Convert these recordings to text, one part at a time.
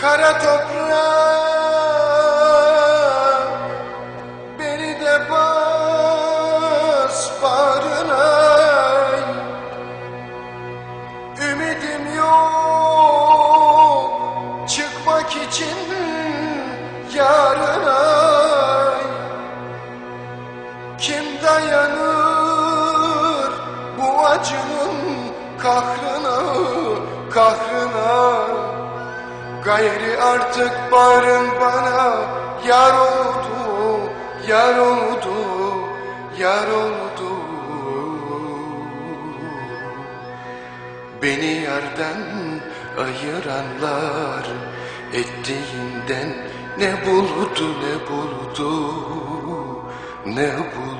Kara toprağa beni de bas bağrına. Ümidim yok çıkmak için yarına. Kim dayanır bu acının kahrına kahrına? Gayri artık barın bana yar oldu, yar oldu, yar oldu. Beni yerden ayıranlar ettiğinden ne buldu ne buldu ne buldu.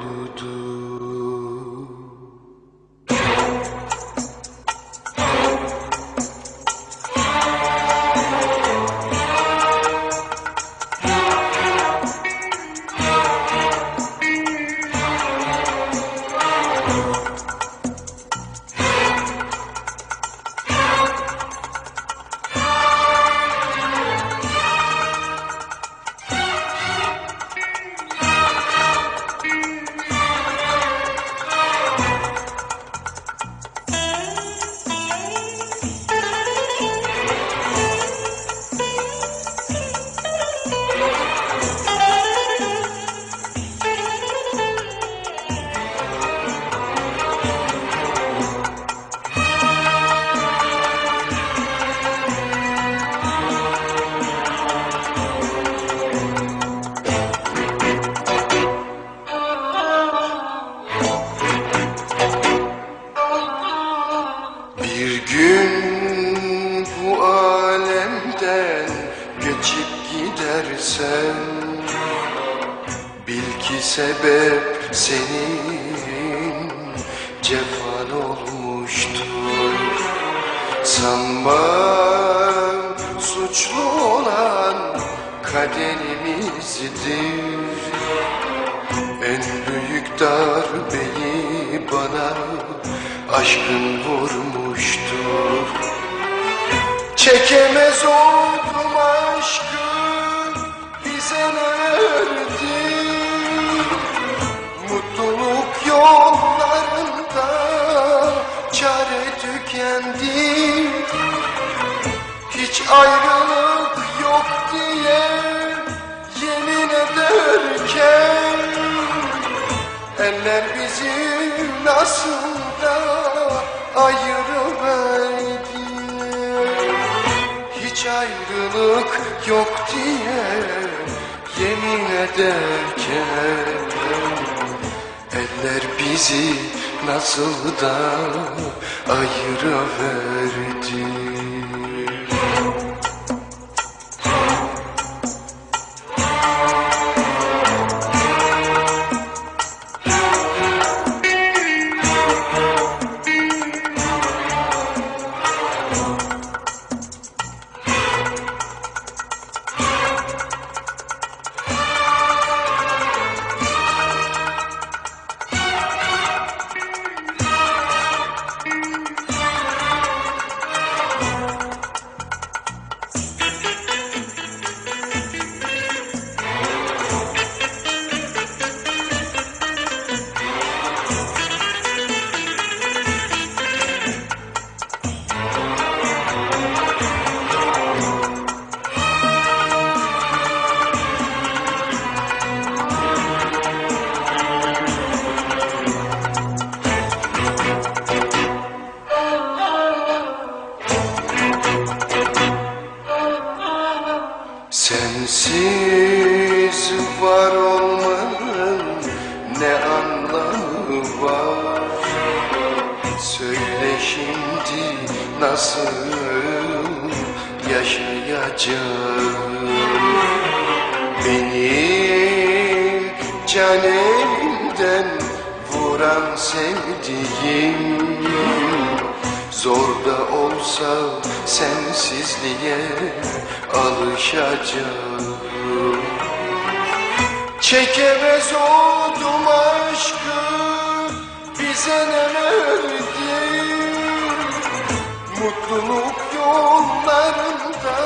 Bil ki sebep senin cefan olmuştur. Sanma suçlu olan kaderimizdir. En büyük darbeyi bana aşkın vurmuştur. Çekemez oldum ayrılık yok diye yemin ederken Eller bizi nasıl da ayırıverdi Hiç ayrılık yok diye yemin ederken Eller bizi nasıl da ayırıverdi nasıl yaşayacağım? Beni can elimden vuran sevdiğim Zor da olsa sensizliğe alışacağım. Çekemez oldum aşkı bize ne verdi Mutluluk yollarında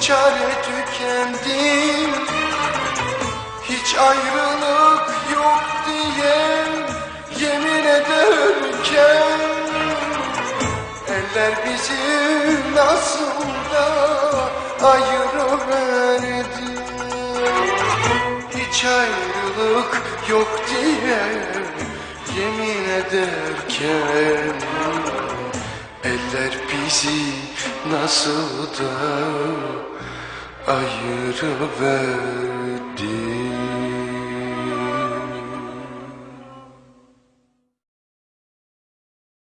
çare tükendi Hiç ayrılık yok diye yemin ederken. Eller bizi nasıl da ayırıverdi? Hiç ayrılık yok diye yemin ederken Eller bizi nasıl da ayırıverdi